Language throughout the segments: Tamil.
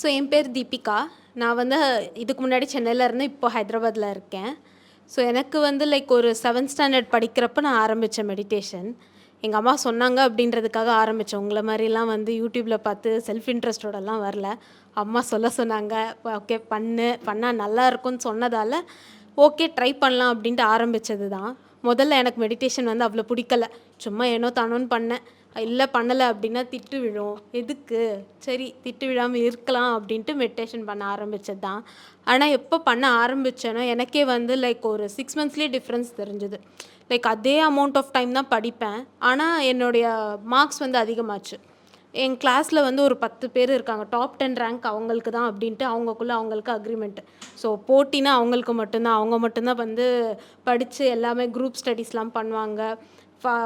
ஸோ என் பேர் தீபிகா. நான் வந்து இதுக்கு முன்னாடி சென்னையில் இருந்து இப்போ ஹைதராபாத்தில் இருக்கேன். ஸோ எனக்கு வந்து லைக் ஒரு செவன்த் ஸ்டாண்டர்ட் படிக்கிறப்ப நான் ஆரம்பித்தேன் மெடிடேஷன் எங்கள் அம்மா சொன்னாங்க அப்படின்றதுக்காக ஆரம்பித்தேன் உங்களை மாதிரிலாம் வந்து யூடியூப்பில் பார்த்து செல்ஃப் இன்ட்ரெஸ்டோடலாம் வரல. அம்மா சொல்ல சொன்னாங்க ஓகே பண்ணு. பண்ணால் நல்லா இருக்கும்னு சொன்னதால் ஓகே ட்ரை பண்ணலாம் அப்படின்ட்டு ஆரம்பித்தது தான் முதல்ல எனக்கு மெடிடேஷன் வந்து அவ்வளோ பிடிக்கல. சும்மா ஏனோ தானோன்னு பண்ணேன். இல்லை பண்ணலை அப்படின்னா திட்டு விழும். எதுக்கு? சரி திட்டு விழாமல் இருக்கலாம் அப்படின்ட்டு மெடிடேஷன் பண்ண ஆரம்பித்தது தான் ஆனால் எப்போ பண்ண ஆரம்பித்தேனோ எனக்கே வந்து லைக் ஒரு சிக்ஸ் மந்த்ஸ்லேயே டிஃப்ரென்ஸ் தெரிஞ்சுது. லைக் அதே அமௌண்ட் ஆஃப் டைம் தான் படிப்பேன். ஆனால் என்னுடைய மார்க்ஸ் வந்து அதிகமாச்சு. என் கிளாஸில் வந்து ஒரு பத்து பேர் இருக்காங்க. டாப் டென் ரேங்க் அவங்களுக்கு தான் அப்படின்ட்டு அவங்கக்குள்ளே அவங்களுக்கு அக்ரிமெண்ட் ஸோ போட்டினா அவங்களுக்கு மட்டும்தான். அவங்க மட்டும்தான் வந்து படித்து எல்லாமே குரூப் ஸ்டடீஸ்லாம் பண்ணுவாங்க.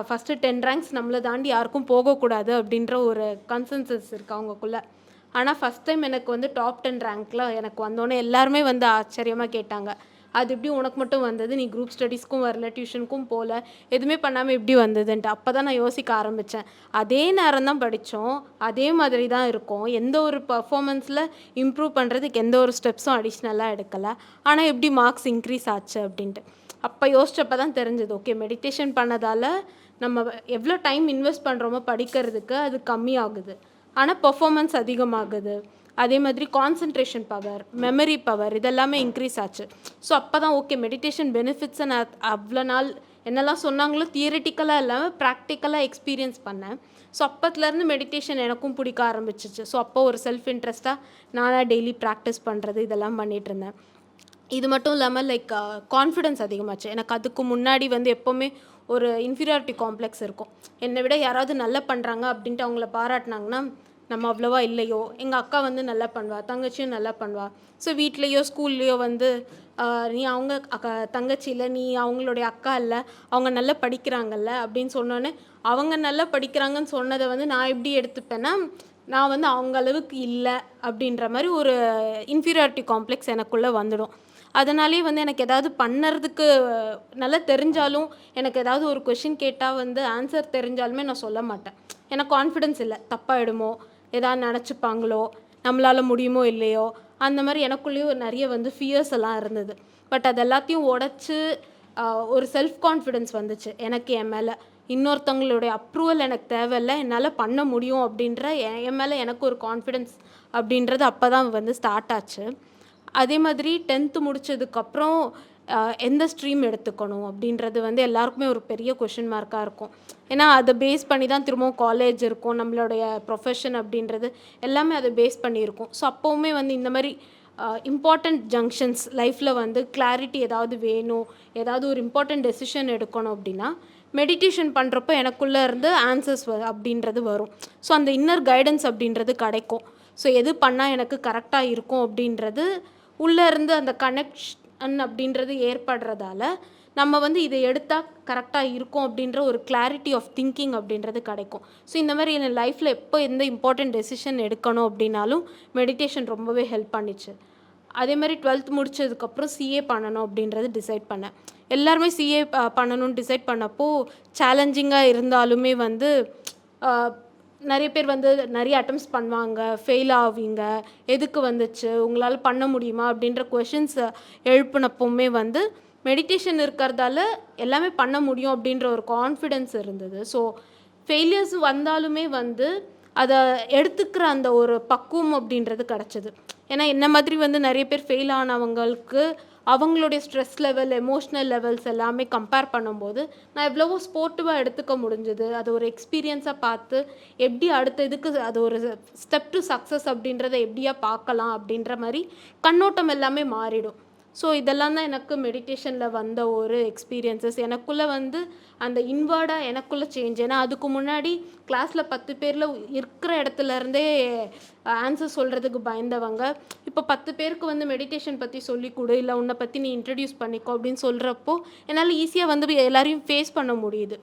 ஃபஸ்ட்டு டென் ரேங்க்ஸ் நம்மளை தாண்டி யாருக்கும் போகக்கூடாது அப்படின்ற ஒரு கன்சென்சஸ் இருக்குது அவங்கக்குள்ளே. ஆனால் ஃபஸ்ட் டைம் எனக்கு வந்து டாப் டென் ரேங்க்கில் எனக்கு வந்தோடனே எல்லாருமே வந்து ஆச்சரியமாக கேட்டாங்க. அது எப்படி உனக்கு மட்டும் வந்தது? நீ குரூப் ஸ்டடீஸ்க்கும் வரல டியூஷனுக்கும் போகல எதுவுமே பண்ணாமல் எப்படி வந்ததுன்ட்டு. அப்போ தான் நான் யோசிக்க ஆரம்பித்தேன் அதே நேரம் தான் படித்தோம். அதே மாதிரி தான் இருக்கும். எந்த ஒரு பர்ஃபாமன்ஸில் இம்ப்ரூவ் பண்ணுறதுக்கு எந்த ஒரு ஸ்டெப்ஸும் அடிஷ்னலாக எடுக்கலை. ஆனால் எப்படி மார்க்ஸ் இன்க்ரீஸ் ஆச்சு அப்படின்ட்டு. அப்போ யோசிச்சப்போ தான் தெரிஞ்சது. ஓகே மெடிடேஷன் பண்ணதால் நம்ம எவ்வளோ டைம் இன்வெஸ்ட் பண்ணுறோமோ படிக்கிறதுக்கு அது கம்மியாகுது ஆனால் பர்ஃபாமன்ஸ் அதிகமாகுது. அதே மாதிரி கான்சன்ட்ரேஷன் பவர் மெமரி பவர் இதெல்லாமே இன்க்ரீஸ் ஆச்சு. ஸோ அப்போ தான் ஓகே மெடிடேஷன் பெனிஃபிட்ஸை நான் அவ்வளோ நாள் என்னெல்லாம் சொன்னாங்களோ தியரிட்டிக்கலாக இல்லாமல் ப்ராக்டிக்கலாக எக்ஸ்பீரியன்ஸ் பண்ணேன். ஸோ அப்போத்துலேருந்து மெடிடேஷன் எனக்கும் பிடிக்க ஆரம்பிச்சிச்சு. ஸோ அப்போ ஒரு செல்ஃப் இன்ட்ரெஸ்ட்டாக நானாக டெய்லி ப்ராக்டிஸ் பண்ணுறது இதெல்லாம் பண்ணிகிட்டு இருந்தேன். இது மட்டும் இல்லாமல் லைக் கான்ஃபிடென்ஸ் அதிகமாச்சு. எனக்கு அதுக்கு முன்னாடி வந்து எப்போவுமே ஒரு இன்ஃபீரியாரிட்டி காம்ப்ளெக்ஸ் இருக்கும். என்னை விட யாராவது நல்லா பண்ணுறாங்க அப்படின்ட்டு அவங்கள பாராட்டினாங்கன்னா நம்ம அவ்வளோவா இல்லையோ? எங்கள் அக்கா வந்து நல்லா பண்ணுவா தங்கச்சியும் நல்லா பண்ணுவா. ஸோ வீட்லேயோ ஸ்கூல்லையோ வந்து நீ அவங்க அக்கா தங்கச்சி இல்லை நீ அவங்களுடைய அக்கா இல்லை அவங்க நல்லா படிக்கிறாங்கல்ல அப்படின்னு சொன்னோன்னே அவங்க நல்லா படிக்கிறாங்கன்னு சொன்னதை வந்து நான் எப்படி எடுத்துப்பேன்னா நான் வந்து அவங்க அளவுக்கு இல்லை அப்படின்ற மாதிரி ஒரு இன்ஃபீரியாரிட்டி காம்ப்ளெக்ஸ் எனக்குள்ளே வந்துடும். அதனாலே வந்து எனக்கு ஏதாவது பண்ணுறதுக்கு நல்லா தெரிஞ்சாலும் எனக்கு ஏதாவது ஒரு கொஷின் கேட்டால் வந்து ஆன்சர் தெரிஞ்சாலுமே நான் சொல்ல மாட்டேன். எனக்கு கான்ஃபிடென்ஸ் இல்லை. தப்பாகிடுமோ ஏதாவது நினச்சிப்பாங்களோ நம்மளால் முடியுமோ இல்லையோ அந்த மாதிரி எனக்குள்ளேயும் நிறைய வந்து ஃபியர்ஸ் எல்லாம் இருந்தது. பட் அது எல்லாத்தையும் உடச்சி ஒரு செல்ஃப் கான்ஃபிடென்ஸ் வந்துச்சு. எனக்கு என் மேலே. இன்னொருத்தவங்களுடைய அப்ரூவல் எனக்கு தேவையில்லை. என்னால் பண்ண முடியும் அப்படின்ற என் என் மேலே எனக்கு ஒரு கான்ஃபிடென்ஸ் அப்படின்றது அப்போ தான் வந்து ஸ்டார்ட் ஆச்சு. அதே மாதிரி டென்த்து முடித்ததுக்கப்புறம் எந்த ஸ்ட்ரீம் எடுத்துக்கணும் அப்படின்றது வந்து எல்லாருக்குமே ஒரு பெரிய கொஷின் மார்க்காக இருக்கும். ஏன்னா அதை பேஸ் பண்ணி தான் திரும்பவும் காலேஜ் இருக்கும் நம்மளுடைய ப்ரொஃபஷன் அப்படின்றது எல்லாமே அதை பேஸ் பண்ணியிருக்கும். ஸோ அப்போவுமே வந்து இந்த மாதிரி இம்பார்ட்டண்ட் ஜங்ஷன்ஸ் லைஃப்பில் வந்து கிளாரிட்டி ஏதாவது வேணும் ஏதாவது ஒரு இம்பார்ட்டண்ட் டெசிஷன் எடுக்கணும் அப்படின்னா மெடிடேஷன் பண்ணுறப்போ எனக்குள்ளே இருந்து ஆன்சர்ஸ் அப்படின்றது வரும். ஸோ அந்த இன்னர் கைடன்ஸ் அப்படின்றது கிடைக்கும். ஸோ எது பண்ணால் எனக்கு கரெக்டாக இருக்கும் அப்படின்றது உள்ளே இருந்து அந்த அன் அப்படின்றது ஏற்படுறதால நம்ம வந்து இதை எடுத்தால் கரெக்டாக இருக்கும் அப்படின்ற ஒரு கிளாரிட்டி ஆஃப் திங்கிங் அப்படின்றது கிடைக்கும். ஸோ இந்த மாதிரி என் லைஃப்பில் எப்போ எந்த இம்பார்ட்டண்ட் டெசிஷன் எடுக்கணும் அப்படின்னாலும் மெடிடேஷன் ரொம்பவே ஹெல்ப் பண்ணிச்சு. அதே மாதிரி டுவெல்த் முடிச்சதுக்கப்புறம் சிஏ பண்ணணும் அப்படின்றது டிசைட் பண்ணேன். எல்லாருமே சிஏ பண்ணணும்னு டிசைட் பண்ணப்போ சேலஞ்சிங்காக இருந்தாலுமே வந்து நிறைய பேர் வந்து நிறைய அட்டம்ஸ் பண்ணுவாங்க ஃபெயில் ஆவீங்க எதுக்கு வந்துச்சு உங்களால் பண்ண முடியுமா அப்படின்ற கொஷின்ஸ் எழுப்பினப்போவுமே வந்து மெடிடேஷன் இருக்கிறதால எல்லாமே பண்ண முடியும் அப்படின்ற ஒரு கான்ஃபிடென்ஸ் இருந்தது. ஸோ ஃபெயிலியர்ஸ் வந்தாலுமே வந்து அதை எடுத்துக்கிற அந்த ஒரு பக்குவம் அப்படின்றது கிடச்சிது. ஏன்னா என்ன மாதிரி வந்து நிறைய பேர் ஃபெயில் ஆனவங்களுக்கு அவங்களுடைய ஸ்ட்ரெஸ் லெவல் எமோஷ்னல் லெவல்ஸ் எல்லாமே கம்பேர் பண்ணும்போது நான் எவ்வளவோ ஸ்போர்ட்டிவாக எடுத்துக்க முடிஞ்சது. அது ஒரு எக்ஸ்பீரியன்ஸாக பார்த்து எப்படி அடுத்த இதுக்கு அது ஒரு ஸ்டெப் டு சக்ஸஸ் அப்படின்றத எப்படியா பார்க்கலாம் அப்படின்ற மாதிரி கண்ணோட்டம் எல்லாமே மாறிடும். ஸோ இதெல்லாம் தான் எனக்கு மெடிடேஷனில் வந்த ஒரு எக்ஸ்பீரியன்சஸ் எனக்குள்ளே வந்து அந்த இன்வர்டாக எனக்குள்ளே சேஞ்ச் ஏன்னா அதுக்கு முன்னாடி கிளாஸில் பத்து பேரில் இருக்கிற இடத்துலருந்தே ஆன்சர் சொல்கிறதுக்கு பயந்தவங்க. இப்போ பத்து பேருக்கு வந்து மெடிடேஷன் பற்றி சொல்லி கொடு இல்லை உன்னை பற்றி நீ இன்ட்ரடியூஸ் பண்ணிக்கோ அப்படின்னு சொல்கிறப்போ என்னால் ஈஸியாக வந்து எல்லாரையும் ஃபேஸ் பண்ண முடியுது.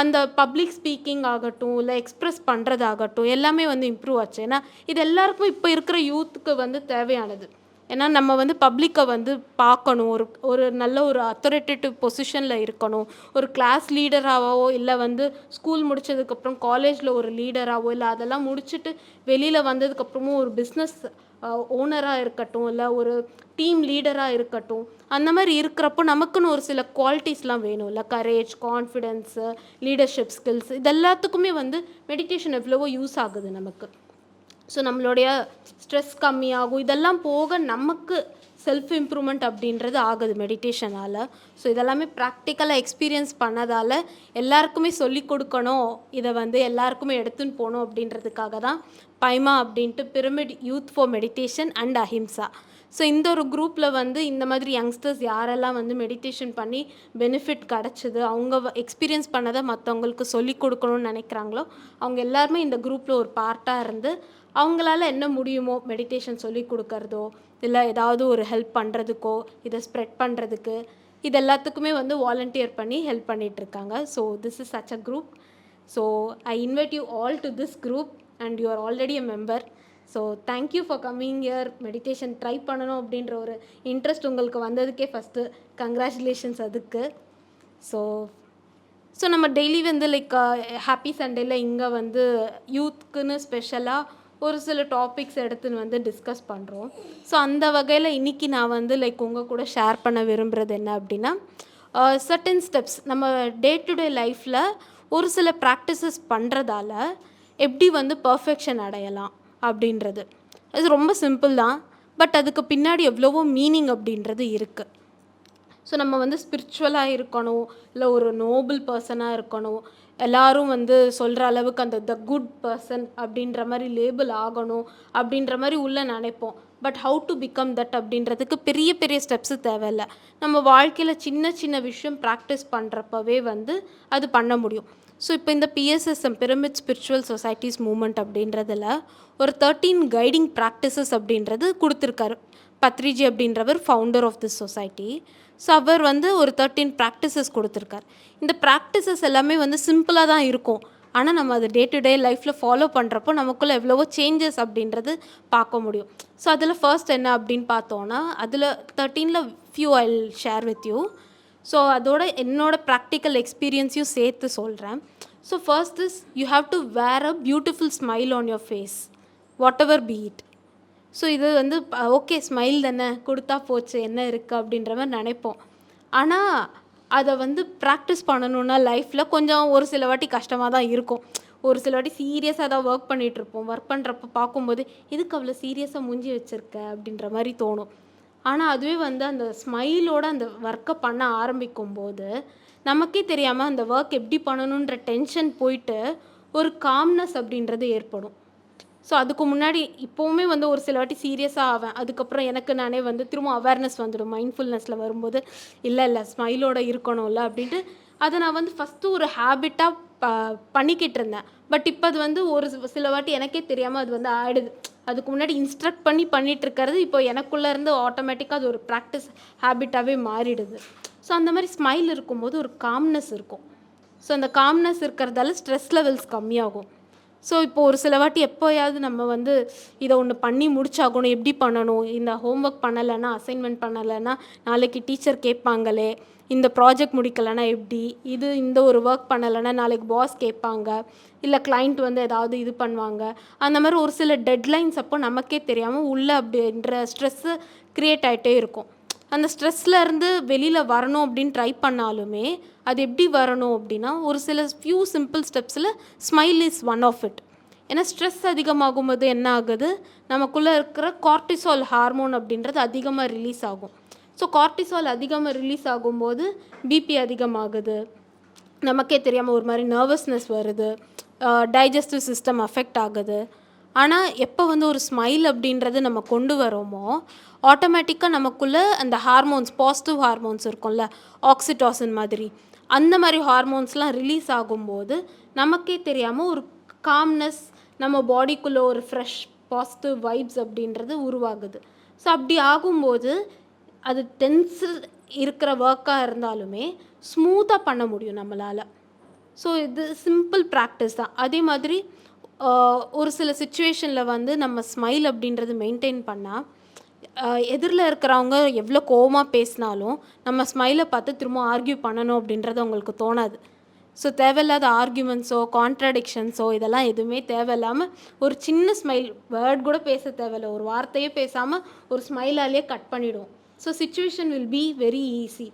அந்த பப்ளிக் ஸ்பீக்கிங் ஆகட்டும் இல்லை எக்ஸ்ப்ரெஸ் பண்ணுறதாகட்டும் எல்லாமே வந்து இம்ப்ரூவ் ஆச்சு. ஏன்னா இது எல்லாருக்கும் இப்போ இருக்கிற யூத்துக்கு வந்து தேவையானது. ஏன்னா நம்ம வந்து பப்ளிக்கை வந்து பார்க்கணும். ஒரு ஒரு நல்ல ஒரு அத்தாரிட்டேட்டிவ் பொசிஷனில் இருக்கணும். ஒரு கிளாஸ் லீடராகவோ இல்லை வந்து ஸ்கூல் முடிச்சதுக்கப்புறம் காலேஜில் ஒரு லீடராகவோ இல்லை அதெல்லாம் முடிச்சுட்டு வெளியில் வந்ததுக்கப்புறமும் ஒரு பிஸ்னஸ் ஓனராக இருக்கட்டும் இல்லை ஒரு டீம் லீடராக இருக்கட்டும் அந்த மாதிரி இருக்கிறப்போ நமக்குன்னு ஒரு சில குவாலிட்டிஸ்லாம் வேணும் இல்லை கரேஜ் கான்ஃபிடென்ஸு லீடர்ஷிப் ஸ்கில்ஸ் இது எல்லாத்துக்குமே வந்து மெடிடேஷன் எவ்வளவோ யூஸ் ஆகுது நமக்கு. ஸோ நம்மளுடைய ஸ்ட்ரெஸ் கம்மியாகும். இதெல்லாம் போக நமக்கு செல்ஃப் இம்ப்ரூவ்மெண்ட் அப்படின்றது ஆகுது மெடிடேஷனால் ஸோ இதெல்லாமே ப்ராக்டிக்கலாக எக்ஸ்பீரியன்ஸ் பண்ணதால் எல்லாருக்குமே சொல்லி கொடுக்கணும். இதை வந்து எல்லாருக்குமே எடுத்துன்னு போகணும் அப்படின்றதுக்காக தான் பைமா அப்படின்ட்டு pyramid youth for meditation and Ahimsa so இந்த ஒரு குரூப்பில் வந்து இந்த மாதிரி யங்ஸ்டர்ஸ் யாரெல்லாம் வந்து மெடிடேஷன் பண்ணி பெனிஃபிட் கிடச்சிது அவங்க எக்ஸ்பீரியன்ஸ் பண்ணதை மற்றவங்களுக்கு சொல்லி கொடுக்கணும்னு நினைக்கிறாங்களோ அவங்க எல்லாருமே இந்த குரூப்பில் ஒரு பார்ட்டாக இருந்து அவங்களால என்ன முடியுமோ மெடிடேஷன் சொல்லி கொடுக்கறதோ இல்லை ஏதாவது ஒரு ஹெல்ப் பண்ணுறதுக்கோ இதை ஸ்ப்ரெட் பண்ணுறதுக்கு இது எல்லாத்துக்குமே வந்து வாலண்டியர் பண்ணி ஹெல்ப் பண்ணிகிட்ருக்காங்க so this is such a group so I invite you all to this group and you are already a member so thank you for coming here meditation try பண்ணணும் அப்படின்ற ஒரு இன்ட்ரெஸ்ட் உங்களுக்கு வந்ததுக்கே ஃபஸ்ட்டு கங்க்ராச்சுலேஷன்ஸ் அதுக்கு. ஸோ ஸோ நம்ம டெய்லி வந்து லைக் ஹாப்பி சண்டேல இங்கே வந்து யூத்க்குன்னு ஸ்பெஷலாக ஒரு சில டாபிக்ஸ் எடுத்துன்னு வந்து டிஸ்கஸ் பண்ணுறோம் ஸோ அந்த வகையில் இன்றைக்கி நான் வந்து லைக் உங்கள் கூட ஷேர் பண்ண விரும்புகிறது என்ன அப்படின்னா சர்டன் ஸ்டெப்ஸ் நம்ம டே டு டே லைஃப்பில் ஒரு சில ப்ராக்டிசஸ் பண்ணுறதால எப்படி வந்து பர்ஃபெக்ஷன் அடையலாம் அப்படின்றது. அது ரொம்ப சிம்பிள் தான். பட் அதுக்கு பின்னாடி எவ்வளவோ மீனிங் அப்படின்றது இருக்குது ஸோ நம்ம வந்து ஸ்பிரிச்சுவலாக இருக்கணும் இல்லை ஒரு நோபல் பர்சனாக இருக்கணும் எல்லாரும் வந்து சொல்கிற அளவுக்கு அந்த த குட் பர்சன் அப்படின்ற மாதிரி லேபிள் ஆகணும் அப்படின்ற மாதிரி உள்ளே நினைப்போம். But how to become that அப்படின்றதுக்கு பெரிய பெரிய ஸ்டெப்ஸு தேவையில்லை. நம்ம வாழ்க்கையில் சின்ன சின்ன விஷயம் ப்ராக்டிஸ் பண்ணுறப்பவே வந்து அது பண்ண முடியும். ஸோ இப்போ இந்த PSSM pyramid spiritual societies movement அப்படின்றதுல ஒரு தேர்ட்டீன் கைடிங் ப்ராக்டிசஸ் அப்படின்றது கொடுத்துருக்காரு. பத்ரிஜி அப்படின்றவர் founder of this society so அவர் வந்து ஒரு தேர்ட்டீன் ப்ராக்டிசஸ் கொடுத்துருக்கார். இந்த ப்ராக்டிசஸ் எல்லாமே வந்து சிம்பிளாக தான் இருக்கும். ஆனால் நம்ம அதை டே டு டே லைஃப்பில் ஃபாலோ பண்ணுறப்போ நமக்குள்ளே எவ்வளவோ சேஞ்சஸ் அப்படின்றது பார்க்க முடியும். ஸோ அதில் ஃபர்ஸ்ட் என்ன அப்படின்னு பார்த்தோன்னா அதில் தேர்ட்டீனில் few I share with you so அதோட என்னோட ப்ராக்டிக்கல் எக்ஸ்பீரியன்ஸையும் சேர்த்து சொல்கிறேன் so first is you have to wear a beautiful smile on your face whatever be it so இது வந்து ஓகே ஸ்மைல் தானே கொடுத்தா போச்சு என்ன இருக்குது அப்படின்ற மாதிரி நினைப்போம். ஆனால் அதை வந்து ப்ராக்டிஸ் பண்ணணுன்னா லைஃப்பில் கொஞ்சம் ஒரு சில வாட்டி கஷ்டமாக தான் இருக்கும். ஒரு சில வாட்டி சீரியஸாக தான் ஒர்க் பண்ணிகிட்ருப்போம் ஒர்க் பண்ணுறப்ப பார்க்கும்போது இதுக்கு அவ்வளோ சீரியஸாக மூஞ்சி வச்சுருக்க? அப்படின்ற மாதிரி தோணும். ஆனால் அதுவே வந்து அந்த ஸ்மைலோட அந்த ஒர்க்கை பண்ண ஆரம்பிக்கும் போது நமக்கே தெரியாமல் அந்த ஒர்க் எப்படி பண்ணணுன்ற டென்ஷன் போயிட்டு ஒரு காம்னஸ் அப்படின்றது ஏற்படும். ஸோ அதுக்கு முன்னாடி இப்போவுமே வந்து ஒரு சில வாட்டி சீரியஸாக ஆவேன். அதுக்கப்புறம் எனக்கு நானே வந்து திரும்ப அவேர்னஸ் வந்துடும். மைண்ட்ஃபுல்னஸில் வரும்போது இல்லை இல்லை ஸ்மைலோட இருக்கணும்ல அப்படின்ட்டு. அதை நான் வந்து ஃபஸ்ட்டு ஒரு ஹேபிட்டாக ப பண்ணிக்கிட்டு இருந்தேன். பட் இப்போ அது வந்து ஒரு சில வாட்டி எனக்கே தெரியாமல் அது வந்து ஆயிடுது. அதுக்கு முன்னாடி இன்ஸ்ட்ரக்ட் பண்ணி பண்ணிட்டு இருக்கிறது இப்போ எனக்குள்ளே இருந்து ஆட்டோமேட்டிக்காக அது ஒரு ப்ராக்டிஸ் ஹேபிட்டாகவே மாறிடுது. ஸோ அந்த மாதிரி ஸ்மைல் இருக்கும்போது ஒரு காம்னஸ் இருக்கும். ஸோ அந்த காம்னஸ் இருக்கிறதால ஸ்ட்ரெஸ் லெவல்ஸ் கம்மியாகும். ஸோ இப்போ ஒரு சில வாட்டி எப்போயாவது நம்ம வந்து இதை ஒன்று பண்ணி முடிச்சாகணும். எப்படி பண்ணணும்? இந்த ஹோம்ஒர்க் பண்ணலைன்னா அசைன்மெண்ட் பண்ணலைன்னா நாளைக்கு டீச்சர் கேட்பாங்களே இந்த ப்ராஜெக்ட் முடிக்கலைன்னா எப்படி? இது இந்த ஒரு ஒர்க் பண்ணலைன்னா நாளைக்கு பாஸ் கேட்பாங்க இல்லை கிளைண்ட் வந்து ஏதாவது இது பண்ணுவாங்க. அந்த மாதிரி ஒரு சில டெட்லைன்ஸ் அப்போ நமக்கே தெரியாமல் உள்ள அப்படின்ற ஸ்ட்ரெஸ்ஸு க்ரியேட் ஆகிட்டே இருக்கும். அந்த ஸ்ட்ரெஸ்லேருந்து வெளியில் வரணும் அப்படின்னு ட்ரை பண்ணாலுமே அது எப்படி வரணும் அப்படின்னா ஒரு சில few simple ஸ்டெப்ஸில் smile is one of it ஏன்னா ஸ்ட்ரெஸ் அதிகமாகும் போது என்ன ஆகுது? நமக்குள்ளே இருக்கிற கார்டிசால் ஹார்மோன் அப்படின்றது அதிகமாக ரிலீஸ் ஆகும். ஸோ கார்டிசால் அதிகமாக ரிலீஸ் ஆகும்போது பிபி அதிகமாகுது. நமக்கே தெரியாமல் ஒரு மாதிரி நர்வஸ்னஸ் வருது. டைஜஸ்டிவ் சிஸ்டம் அஃபெக்ட் ஆகுது. ஆனால் எப்போ வந்து ஒரு ஸ்மைல் அப்படின்றது நம்ம கொண்டு வரோமோ ஆட்டோமேட்டிக்காக நமக்குள்ளே அந்த ஹார்மோன்ஸ் பாசிட்டிவ் ஹார்மோன்ஸ் இருக்கும்ல ஆக்சிடாசின் மாதிரி. அந்த மாதிரி ஹார்மோன்ஸ்லாம் ரிலீஸ் ஆகும்போது நமக்கே தெரியாமல் ஒரு காம்னஸ் நம்ம பாடிக்குள்ளே ஒரு ஃப்ரெஷ் பாசிட்டிவ் வைப்ஸ் அப்படின்றது உருவாகுது. ஸோ அப்படி ஆகும்போது அது டென்ஸு இருக்கிற ஒர்க்காக இருந்தாலுமே ஸ்மூத்தாக பண்ண முடியும் நம்மளால். ஸோ இது சிம்பிள் ப்ராக்டிஸ் தான். அதே மாதிரி ஒரு சில சுச்சுவேஷனில் வந்து நம்ம ஸ்மைல் அப்படின்றது மெயின்டைன் பண்ணால் எதிரில் இருக்கிறவங்க எவ்வளோ கோவமாக பேசினாலும் நம்ம ஸ்மைலை பார்த்து திரும்ப ஆர்கியூ பண்ணணும் அப்படின்றது அவங்களுக்கு தோணாது. ஸோ தேவையில்லாத ஆர்கியூமெண்ட்ஸோ கான்ட்ரடிக்ஷன்ஸோ இதெல்லாம் எதுவுமே தேவையில்லாமல் ஒரு சின்ன ஸ்மைல் வேர்ட் கூட பேச தேவையில்ல. ஒரு வார்த்தையே பேசாமல் ஒரு ஸ்மைலாலேயே கட் பண்ணிவிடும் so situation will be very easy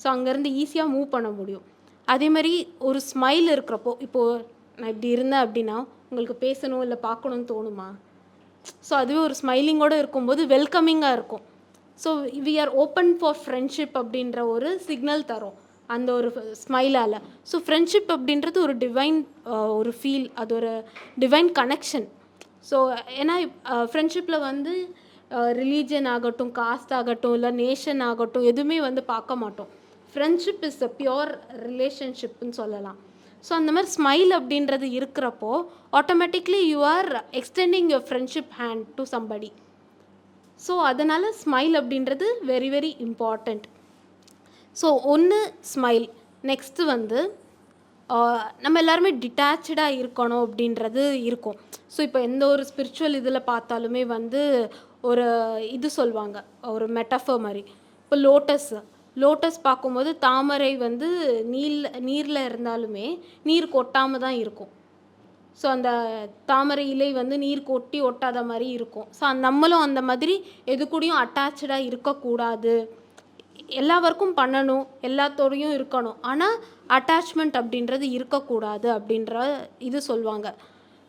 so அங்கேருந்து ஈஸியாக மூவ் பண்ண முடியும். அதே மாதிரி ஒரு ஸ்மைல் இருக்கிறப்போ இப்போது நான் இப்படி இருந்தேன் அப்படின்னா உங்களுக்கு பேசணும் இல்லை பார்க்கணும்னு தோணுமா? ஸோ அதுவே ஒரு ஸ்மைலிங்கோடு இருக்கும்போது வெல்கமிங்காக இருக்கும். So we are open for friendship அப்படின்ற ஒரு சிக்னல் தரும் அந்த ஒரு ஸ்மைலால் ஸோ ஃப்ரெண்ட்ஷிப் அப்படின்றது ஒரு டிவைன் ஒரு ஃபீல் அது ஒரு டிவைன் கனெக்ஷன் ஸோ ஏன்னா ஃப்ரெண்ட்ஷிப்பில் வந்து ரிலீஜன் ஆகட்டும் காஸ்ட் ஆகட்டும் இல்லை நேஷன் ஆகட்டும் எதுவுமே வந்து பார்க்க மாட்டோம். ஃப்ரெண்ட்ஷிப் இஸ் அ பியோர் ரிலேஷன்ஷிப்னு சொல்லலாம். ஸோ அந்த மாதிரி ஸ்மைல் அப்படின்றது இருக்கிறப்போ automatically you are extending your friendship hand to somebody so அதனால் ஸ்மைல் அப்படின்றது வெரி வெரி இம்பார்ட்டண்ட் ஸோ ஒன்று ஸ்மைல் நெக்ஸ்ட்டு வந்து நம்ம எல்லாருமே டிட்டாச்சாக இருக்கணும் அப்படின்றது இருக்கும். ஸோ இப்போ எந்த ஒரு ஸ்பிரிச்சுவல் இதில் பார்த்தாலுமே வந்து ஒரு இது சொல்லுவாங்க ஒரு மெட்டஃபர் மாதிரி. இப்போ லோட்டஸ்ஸு லோட்டஸ் பார்க்கும்போது தாமரை வந்து நீல் நீரில் இருந்தாலுமே நீர் கொட்டாமல் தான் இருக்கும். ஸோ அந்த தாமரை இலை வந்து நீர் கொட்டி ஒட்டாத மாதிரி இருக்கும். ஸோ நம்மளும் அந்த மாதிரி எது கூடயும் அட்டாச்சாக இருக்கக்கூடாது. எல்லா ஒர்க்கும் பண்ணணும் எல்லாத்தோடையும் இருக்கணும். ஆனால் அட்டாச்மெண்ட் அப்படின்றது இருக்கக்கூடாது அப்படின்ற இது சொல்லுவாங்க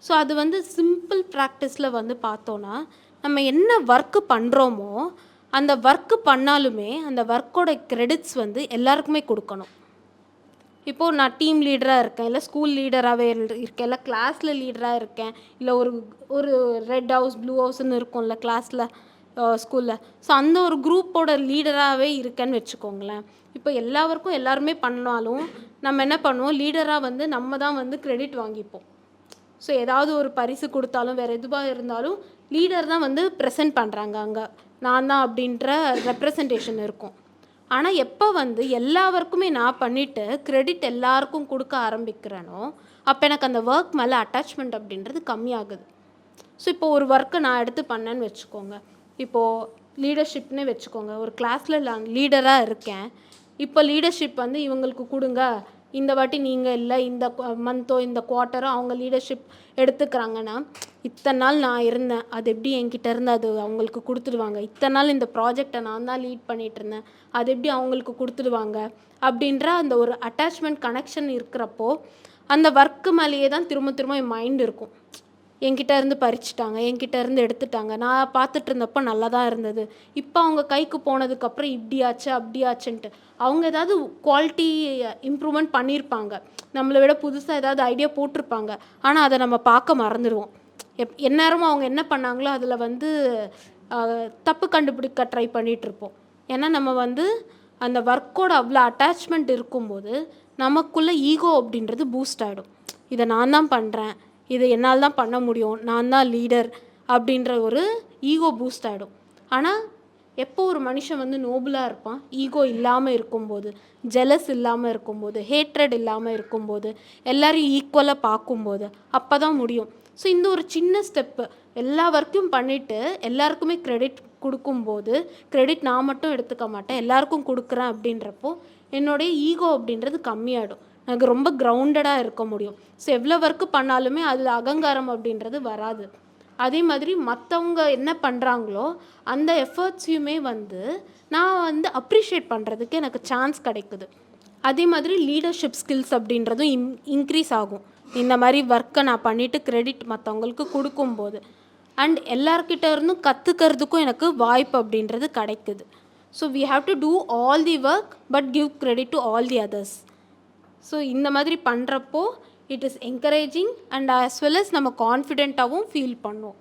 ஸோ அது வந்து சிம்பிள் ப்ராக்டிஸில் வந்து பார்த்தோன்னா நம்ம என்ன ஒர்க்கு பண்ணுறோமோ அந்த ஒர்க்கு பண்ணாலுமே அந்த ஒர்க்கோட க்ரெடிட்ஸ் வந்து எல்லாருக்குமே கொடுக்கணும். இப்போது நான் டீம் லீடராக இருக்கேன் இல்லை ஸ்கூல் லீடராகவே இருக்கேன் இல்லை கிளாஸில் லீடராக இருக்கேன் இல்லை ஒரு ஒரு ரெட் ஹவுஸ் ப்ளூ ஹவுஸ்னு இருக்கும்ல கிளாஸில் ஸ்கூலில் ஸோ அந்த ஒரு குரூப்போட லீடராகவே இருக்கேன்னு வச்சுக்கோங்களேன். இப்போ எல்லாருக்கும் எல்லாருமே பண்ணாலும் நம்ம என்ன பண்ணுவோம்? லீடராக வந்து நம்ம தான் வந்து க்ரெடிட் வாங்கிப்போம். ஸோ ஏதாவது ஒரு பரிசு கொடுத்தாலும் வேறு எதுவாக இருந்தாலும் லீடர் தான் வந்து ப்ரெசென்ட் பண்ணுறாங்க அங்கே. நான் தான் அப்படின்ற ரெப்ரசன்டேஷன் இருக்கும். ஆனால் எப்போ வந்து எல்லாருக்குமே நான் பண்ணிவிட்டு க்ரெடிட் எல்லாருக்கும் கொடுக்க ஆரம்பிக்கிறேனோ அப்போ எனக்கு அந்த ஒர்க் மேலே அட்டாச்மெண்ட் அப்படின்றது கம்மியாகுது. ஸோ இப்போ ஒரு ஒர்க்கை நான் எடுத்து பண்ணேன்னு வச்சுக்கோங்க. இப்போது லீடர்ஷிப்னே வச்சுக்கோங்க. ஒரு கிளாஸில் நான் லீடராக இருக்கேன். இப்போ லீடர்ஷிப் வந்து இவங்களுக்கு கொடுங்க. இந்த வாட்டி நீங்கள் இல்லை இந்த மந்த்தோ இந்த குவார்ட்டரோ அவங்க லீடர்ஷிப் எடுத்துக்கிறாங்கன்னா இத்தனை நாள் நான் இருந்தேன். அது எப்படி என்கிட்ட இருந்து அது அவங்களுக்கு கொடுத்துடுவாங்க. இத்தனை நாள் இந்த ப்ராஜெக்டை நான் தான் லீட் பண்ணிட்டு இருந்தேன். அது எப்படி அவங்களுக்கு கொடுத்துடுவாங்க? அப்படின்ற அந்த ஒரு அட்டாச்மெண்ட் கனெக்ஷன் இருக்கிறப்போ அந்த ஒர்க்கு மேலேயே தான் திரும்ப திரும்ப என் மைண்ட் இருக்கும். என்கிட்ட இருந்து பறிச்சிட்டாங்க என்கிட்ட இருந்து எடுத்துட்டாங்க. நான் பார்த்துட்டு இருந்தப்போ நல்லா தான் இருந்தது. இப்போ அவங்க கைக்கு போனதுக்கப்புறம் இப்படியாச்சே அப்படி ஆச்சுன்ட்டு அவங்க ஏதாவது குவாலிட்டி இம்ப்ரூவ்மெண்ட் பண்ணியிருப்பாங்க நம்மளை விட புதுசாக ஏதாவது ஐடியா போட்டிருப்பாங்க. ஆனால் அதை நம்ம பார்க்க மறந்துடுவோம். எப் எந்நேரமும் அவங்க என்ன பண்ணாங்களோ அதில் வந்து தப்பு கண்டுபிடிக்க ட்ரை பண்ணிகிட்ருப்போம் ஏன்னா நம்ம வந்து அந்த ஒர்க்கோட அவ்வளோ அட்டாச்மெண்ட் இருக்கும்போது நமக்குள்ளே ஈகோ அப்படின்றது பூஸ்ட் ஆகிடும் இதை நான் தான் பண்ணுறேன் இதை என்னால் தான் பண்ண முடியும் நான் தான் லீடர் அப்படின்ற ஒரு ஈகோ பூஸ்ட் ஆகிடும் ஆனால் எப்போ ஒரு மனுஷன் வந்து நோபலாக இருப்பான் ஈகோ இல்லாமல் இருக்கும்போது ஜெலஸ் இல்லாமல் இருக்கும்போது ஹேட்ரட் இல்லாமல் இருக்கும்போது எல்லாரையும் ஈக்குவலாக பார்க்கும்போது அப்போ தான் முடியும். ஸோ இந்த ஒரு சின்ன ஸ்டெப்பு எல்லா ஒர்க்கையும் பண்ணிவிட்டு எல்லாருக்குமே க்ரெடிட் கொடுக்கும்போது க்ரெடிட் நான் மட்டும் எடுத்துக்க மாட்டேன் எல்லாருக்கும் கொடுக்குறேன் அப்படின்றப்போ என்னுடைய ஈகோ அப்படின்றது கம்மியாகிடும் எனக்கு ரொம்ப கிரவுண்டடாக இருக்க முடியும். ஸோ எவ்வளோ ஒர்க்கு பண்ணாலுமே அதில் அகங்காரம் அப்படின்றது வராது. அதே மாதிரி மற்றவங்க என்ன பண்ணுறாங்களோ அந்த எஃபர்ட்ஸையுமே வந்து நான் வந்து அப்ரிஷியேட் பண்ணுறதுக்கு எனக்கு சான்ஸ் கிடைக்குது. அதே மாதிரி லீடர்ஷிப் ஸ்கில்ஸ் அப்படின்றதும் இன் இன்க்ரீஸ் ஆகும். இந்த மாதிரி ஒர்க்கை நான் பண்ணிவிட்டு கிரெடிட் மற்றவங்களுக்கு கொடுக்கும்போது. அண்ட் எல்லார்கிட்ட இருந்தும் கற்றுக்கிறதுக்கும் எனக்கு வாய்ப்பு அப்படின்றது கிடைக்குது. So we have to do all the work but give credit to all the others so இந்த மாதிரி பண்ணுறப்போ it is encouraging and as well as நம்ம கான்ஃபிடெண்ட்டாகவும் ஃபீல் பண்ணுவோம்.